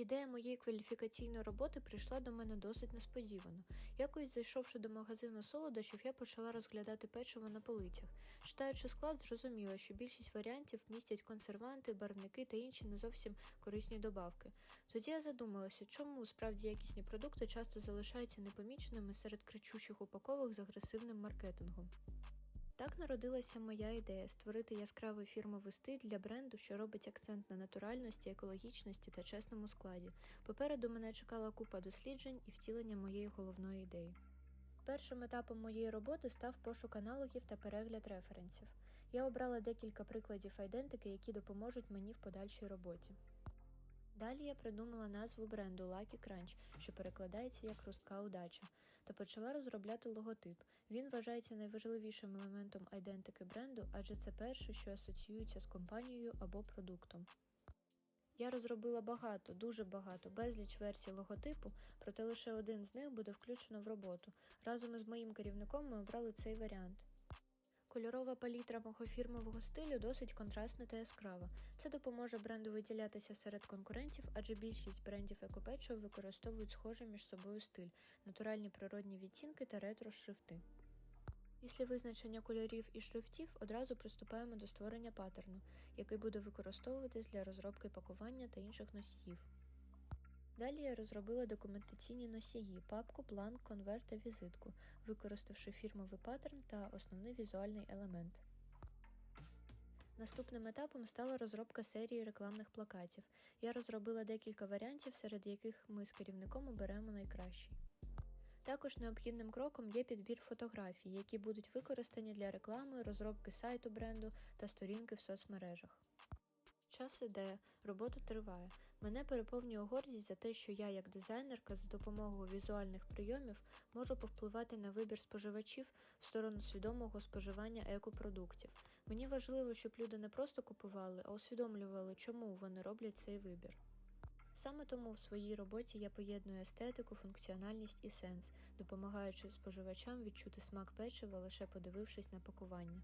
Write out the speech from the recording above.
Ідея моєї кваліфікаційної роботи прийшла до мене досить несподівано. Якось зайшовши до магазину солодощів, я почала розглядати печиво на полицях. Читаючи склад, зрозуміла, що більшість варіантів містять консерванти, барвники та інші не зовсім корисні добавки. Тоді я задумалася, чому справді якісні продукти часто залишаються непоміченими серед кричущих упаковок з агресивним маркетингом. Так народилася моя ідея створити яскравий фірмовий стиль для бренду, що робить акцент на натуральності, екологічності та чесному складі. Попереду мене чекала купа досліджень і втілення моєї головної ідеї. Першим етапом моєї роботи став пошук аналогів та перегляд референсів. Я обрала декілька прикладів айдентики, які допоможуть мені в подальшій роботі. Далі я придумала назву бренду Lucky Crunch, що перекладається як хрустка удача, та почала розробляти логотип. Він вважається найважливішим елементом айдентики бренду, адже це перше, що асоціюється з компанією або продуктом. Я розробила багато, дуже багато, безліч версій логотипу, проте лише один з них буде включено в роботу. Разом із моїм керівником ми обрали цей варіант. Кольорова палітра мого фірмового стилю досить контрастна та яскрава. Це допоможе бренду виділятися серед конкурентів, адже більшість брендів екопечива використовують схожий між собою стиль, натуральні природні відтінки та ретро-шрифти. Після визначення кольорів і шрифтів одразу приступаємо до створення паттерну, який буде використовуватись для розробки пакування та інших носіїв. Далі я розробила документаційні носії, папку, план, конверт та візитку, використавши фірмовий паттерн та основний візуальний елемент. Наступним етапом стала розробка серії рекламних плакатів. Я розробила декілька варіантів, серед яких ми з керівником оберемо найкращий. Також необхідним кроком є підбір фотографій, які будуть використані для реклами, розробки сайту бренду та сторінки в соцмережах. Час іде, робота триває. Мене переповнює гордість за те, що я, як дизайнерка, за допомогою візуальних прийомів можу повпливати на вибір споживачів в сторону свідомого споживання екопродуктів. Мені важливо, щоб люди не просто купували, а усвідомлювали, чому вони роблять цей вибір. Саме тому в своїй роботі я поєдную естетику, функціональність і сенс, допомагаючи споживачам відчути смак печива, лише подивившись на пакування.